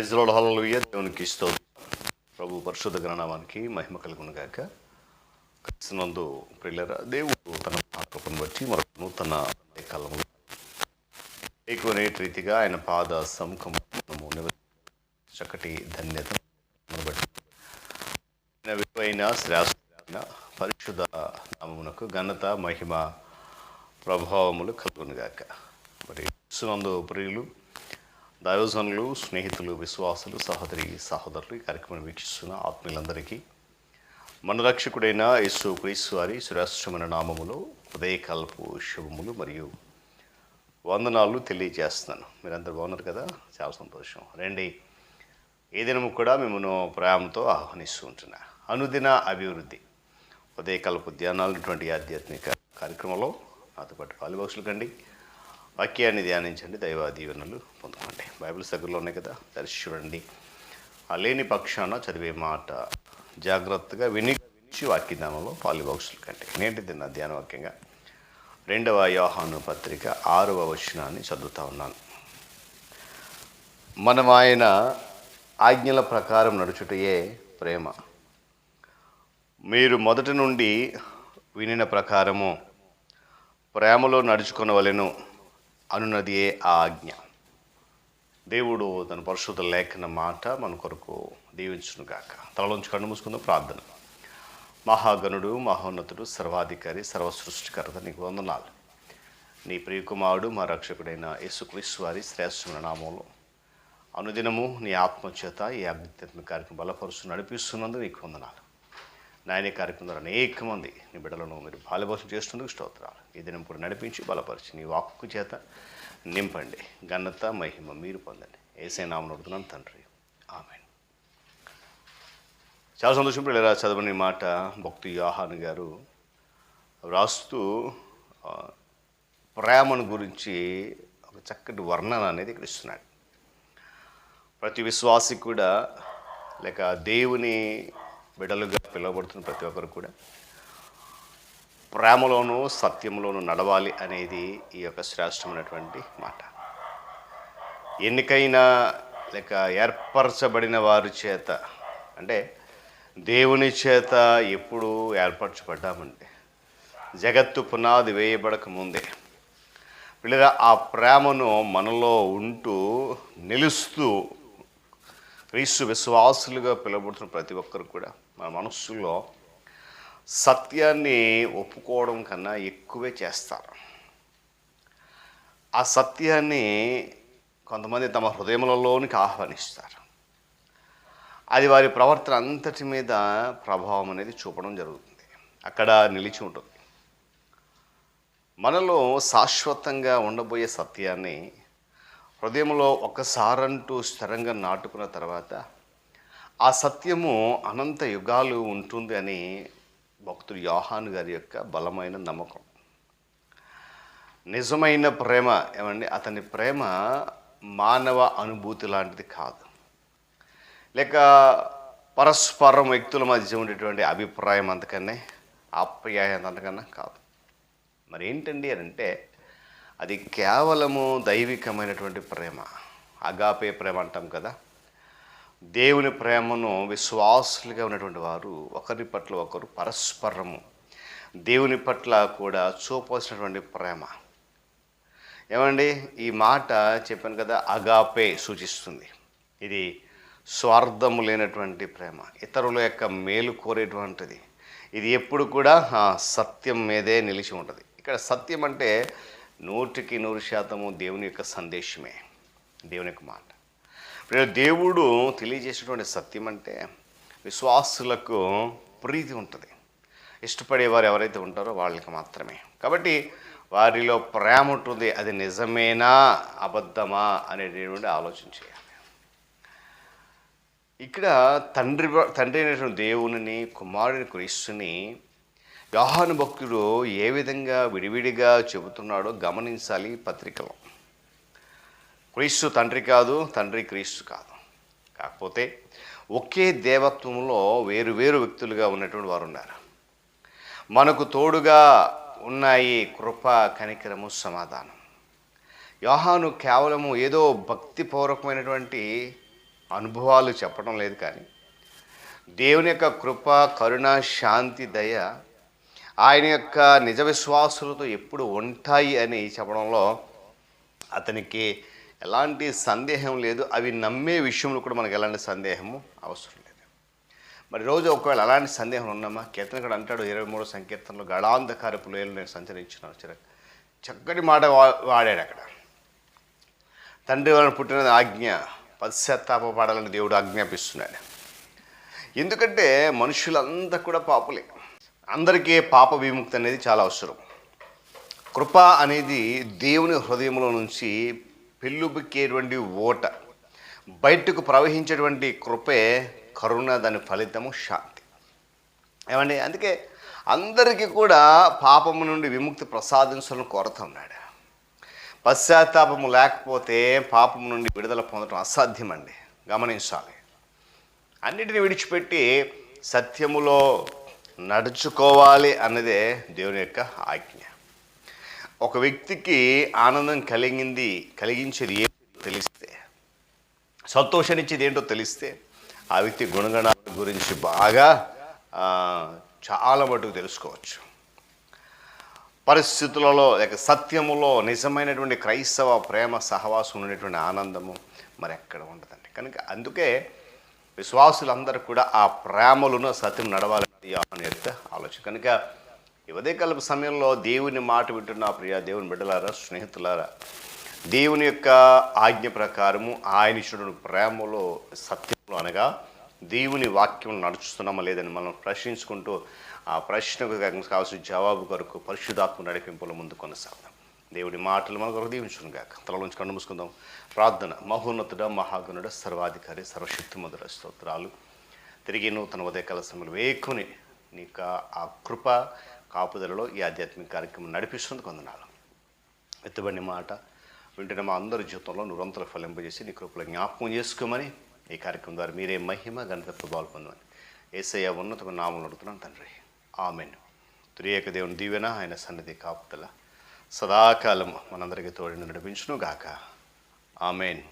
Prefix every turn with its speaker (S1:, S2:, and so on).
S1: ప్రజలోడ హల్లెలూయా. దేవునికి స్తోత్రం. ప్రభు పరిశుద్ధ గణనామానికి మహిమ కలుగునుగాక క్రిస్తునందు ప్రియులరా దేవుడు తన ఆకృపను బట్టి మరొక నూతన కాలంలో ఎక్కువనే రీతిగా ఆయన పాద సముఖం చక్కటి ధన్యత బట్టి విలువైన శ్రేష్టమైన పరిశుద్ధ నామమునకు ఘనత మహిమ ప్రభావములు కలుగునుగాక మరి క్రిస్తునందు ప్రియులు దైవజనులు స్నేహితులు విశ్వాసులు సహోదరి సహోదరులు ఈ కార్యక్రమం వీక్షిస్తున్న ఆత్మీయులందరికీ మన రక్షకుడైన యేసు క్రీస్తు వారి శ్రేష్టమైన నామములో ఉదయకాలపు శుభములు మరియు వందనాలు తెలియజేస్తున్నాను. మీరందరూ బాగున్నారు కదా? చాలా సంతోషం. రండి. ఏ దినము కూడా మిమ్మల్ని ప్రేమతో ఆహ్వానిస్తూ ఉంటున్నా. అనుదిన అభివృద్ధి. ఉదయకాలపు ధ్యానాలటువంటి ఆధ్యాత్మిక కార్యక్రమంలో నాతో పాటు పాలుబాక్సులు కండి వాక్యాన్ని ధ్యానించండి దైవ దీవెనలు పొందుకోండి బైబిల్స్ దగ్గరలో ఉన్నాయి కదా? తెరిచి చూడండి. ఆ లేని పక్షాన చదివే మాట జాగ్రత్తగా విని వినిచి వాక్యధామంలో పాలుబాక్సులు కంటే. నేటి తిన్న ధ్యాన వాక్యంగా రెండవ యోహాను పత్రిక ఆరవ వచనాన్ని చదువుతూ ఉన్నాను. మనం ఆయన ఆజ్ఞల ప్రకారం నడుచుటయే ప్రేమ. మీరు మొదటి నుండి వినిన ప్రకారము ప్రేమలో నడుచుకొనవలెను. అనున్నదియే ఆ ఆజ్ఞ. దేవుడు తన పరిశుద్ధ లేఖన మాట మన కొరకు దీవించును గాక తలలోంచి కన్ను మూసుకుందాం ప్రార్థన. మహాగణుడు మహోన్నతుడు సర్వాధికారి సర్వసృష్టికర్త నీకు వందనాలు. నీ ప్రియకుమారుడు మా రక్షకుడైన యేసుక్రీస్తు వారి శ్రేష్టమైన నామంలో అనుదినము నీ ఆత్మచేత ఈ ఆధ్యాత్మిక కార్యక్రమం బలపరుస్తూ నడిపిస్తున్నందు నీకు వందనాలు. నాయనే కార్యక్రమంలో కార్యక్రమం అనేక మంది నీ బిడ్డలను మీరు బాలభోషం చేస్తున్నందుకు స్తోత్రాలు. ఈ దినం కూడా నడిపించి బలపరిచి నీ వాక్కు చేత నింపండి. ఘనత మహిమ మీరు పొందండి. ఏసై నామను అడుగుతున్నాను తండ్రి. ఆమె చాలా సంతోషం పిల్లరా చదవని మాట భక్తి యోహాన్ గారు రాస్తూ ప్రేమను గురించి ఒక చక్కటి వర్ణన అనేది ఇక్కడ ఇస్తున్నాడు. ప్రతి విశ్వాసి కూడా లేక దేవుని బిడలుగా పిలువబడుతున్న ప్రతి ఒక్కరు కూడా ప్రేమలోనూ సత్యంలోనూ నడవాలి అనేది ఈ యొక్క శ్రేష్టమైనటువంటి మాట. ఎన్నికైన లేక ఏర్పరచబడిన వారి చేత అంటే దేవుని చేత ఎప్పుడు ఏర్పరచబడ్డామంటే జగత్తు పునాది వేయబడక ముందే లేదా ఆ ప్రేమను మనలో ఉంటూ నిలుస్తూ క్రీస్తు విశ్వాసులుగా పిలువబడుతున్న ప్రతి ఒక్కరు కూడా మన మనస్సులో సత్యాన్ని ఒప్పుకోవడం కన్నా ఎక్కువే చేస్తారు. ఆ సత్యాన్ని కొంతమంది తమ హృదయములలోనికి ఆహ్వానిస్తారు. అది వారి ప్రవర్తన అంతటి మీద ప్రభావం అనేది చూపడం జరుగుతుంది. అక్కడ నిలిచి ఉంటుంది. మనలో శాశ్వతంగా ఉండబోయే సత్యాన్ని హృదయంలో ఒక్కసారంటూ స్థిరంగా నాటుకున్న తర్వాత ఆ సత్యము అనంత యుగాలు ఉంటుంది అని భక్తుడు యోహాను గారి యొక్క బలమైన నమ్మకం. నిజమైన ప్రేమ ఏమండి? అతని ప్రేమ మానవ అనుభూతి లాంటిది కాదు. లేక పరస్పరం వ్యక్తుల మధ్య ఉండేటువంటి అభిప్రాయం అంతకన్నా ఆప్యాయత అంతకన్నా కాదు. మరి ఏంటండి అని అంటే అది కేవలము దైవికమైనటువంటి ప్రేమ. అగాపే ప్రేమ అంటాం కదా. దేవుని ప్రేమను విశ్వాసులుగా ఉన్నటువంటి వారు ఒకరి పట్ల ఒకరు పరస్పరము దేవుని పట్ల కూడా చూపాల్సినటువంటి ప్రేమ. ఏమండి? ఈ మాట చెప్పాను కదా అగాపే సూచిస్తుంది. ఇది స్వార్థము లేనటువంటి ప్రేమ ఇతరుల యొక్క మేలు కోరేటువంటిది. ఇది ఎప్పుడు కూడా సత్యం మీదే నిలిచి ఉంటుంది. ఇక్కడ సత్యం అంటే నూటికి నూరు శాతము దేవుని యొక్క సందేశమే దేవుని యొక్క మాట. ఇప్పుడు దేవుడు తెలియజేసినటువంటి సత్యం అంటే విశ్వాసులకు ప్రీతి ఉంటుంది. ఇష్టపడేవారు ఎవరైతే ఉంటారో వాళ్ళకి మాత్రమే. కాబట్టి వారిలో ప్రేమ ఉంటుంది అది నిజమేనా అబద్ధమా అనేటువంటి ఆలోచన చేయాలి. ఇక్కడ తండ్రి తండ్రి అయినటువంటి దేవుని కుమారుని క్రీస్తుని యోహాను భక్తుడు ఏ విధంగా విడివిడిగా చెబుతున్నాడో గమనించాలి పత్రికలో. క్రీస్తు తండ్రి కాదు తండ్రి క్రీస్తు కాదు. కాకపోతే ఒకే దేవత్వంలో వేరు వేరు వ్యక్తులుగా ఉన్నటువంటి వారు ఉన్నారు మనకు తోడుగా ఉన్నాయి కృప కనికరము సమాధానం. యోహాను కేవలము ఏదో భక్తిపూర్వకమైనటువంటి అనుభవాలు చెప్పడం లేదు కానీ దేవుని యొక్క కృప కరుణ శాంతి దయ ఆయన యొక్క నిజ విశ్వాసులతో ఎప్పుడు ఉంటాయి అని చెప్పడంలో అతనికి ఎలాంటి సందేహం లేదు. అవి నమ్మే విషయంలో కూడా మనకు ఎలాంటి సందేహము అవసరం లేదు. మరి రోజు ఒకవేళ అలాంటి సందేహం ఉన్నామా కీర్తనకుడు అంటాడు ఇరవై మూడు సంకీర్తనలో గళాంధకారపు లోయలు నేను సంచరించిన చిర చక్కటి మాట వా- వాడాడు అక్కడ. తండ్రి వలన పుట్టిన ఆజ్ఞ పశ్చాత్తాప పాడాలని దేవుడు ఆజ్ఞాపిస్తున్నాడు. ఎందుకంటే మనుషులంతా కూడా పాపులే. అందరికీ పాప విముక్తి అనేది చాలా అవసరం. కృప అనేది దేవుని హృదయంలో నుంచి పెళ్ళుబుక్కేటువంటి ఓట బయటకు ప్రవహించేటువంటి కృపే కరుణ దాని ఫలితము శాంతి. ఏమండి? అందుకే అందరికీ కూడా పాపము నుండి విముక్తి ప్రసాదించాలని కోరుతా ఉన్నాడు. పశ్చాత్తాపము లేకపోతే పాపము నుండి విడుదల పొందడం అసాధ్యమండి. గమనించాలి. అన్నిటిని విడిచిపెట్టి సత్యములో నడుచుకోవాలి అన్నదే దేవుని యొక్క ఆజ్ఞ. ఒక వ్యక్తికి ఆనందం కలిగింది కలిగించేది ఏంటో తెలిస్తే సంతోషాన్నిచ్చేది ఏంటో తెలిస్తే ఆ వ్యక్తి గుణగణాల గురించి బాగా చాలా మటుకు తెలుసుకోవచ్చు. పరిస్థితులలో లేక సత్యములో నిజమైనటువంటి క్రైస్తవ ప్రేమ సహవాసం ఉన్నటువంటి ఆనందము మరి ఎక్కడ ఉండదండి. కనుక అందుకే విశ్వాసులందరూ కూడా ఆ ప్రేమలను సత్యం నడవాలి యోహాను ఆలోచన. కనుక ఈ సమయంలో దేవుని మాట వింటున్న ప్రియ దేవుని బిడ్డలారా స్నేహితులారా దేవుని యొక్క ఆజ్ఞ ప్రకారము ఆయన ఇచ్చిన ప్రేమలో సత్యంలో అనగా దేవుని వాక్యం నడుచుతున్నామా లేదని మనం ప్రశ్నించుకుంటూ ఆ ప్రశ్నకు కావాల్సిన జవాబు కొరకు పరిశుధాత్మ నడిపింపుల ముందు కొనసాగుదాం. దేవుడి మాటలు మన కొరకు దీవించును గాక. తలలోంచి కన్ను మూసుకుందాం. ప్రార్థన మహోన్నతుడ మహాగుణుడ సర్వాధికారి సర్వశక్తిమంతుడ స్తోత్రాలు. తిరిగి నూతన ఉదయకాల సమయంలో వేకుని నీకు ఆ కృప కాపుదలలో ఈ ఆధ్యాత్మిక కార్యక్రమం నడిపిస్తుంది కొందనాలు ఎత్తుబడిన మాట వింటున్న మా అందరి జీవితంలో నిరంతర ఫలింపజేసి నీ కృపలో జ్ఞాపకం చేసుకోమని ఈ కార్యక్రమం ద్వారా మీరే మహిమ గణిత ప్రభావాలు పొందమని ఏసయ్య ఉన్నత నామలు నడుతున్నాను తండ్రి. ఆమెను. త్రియేక దేవుని దీవెన ఆయన సన్నిధి కాపుదల సదాకాలం మనందరికీ తోడిని నడిపించును గాక ఆమెన్.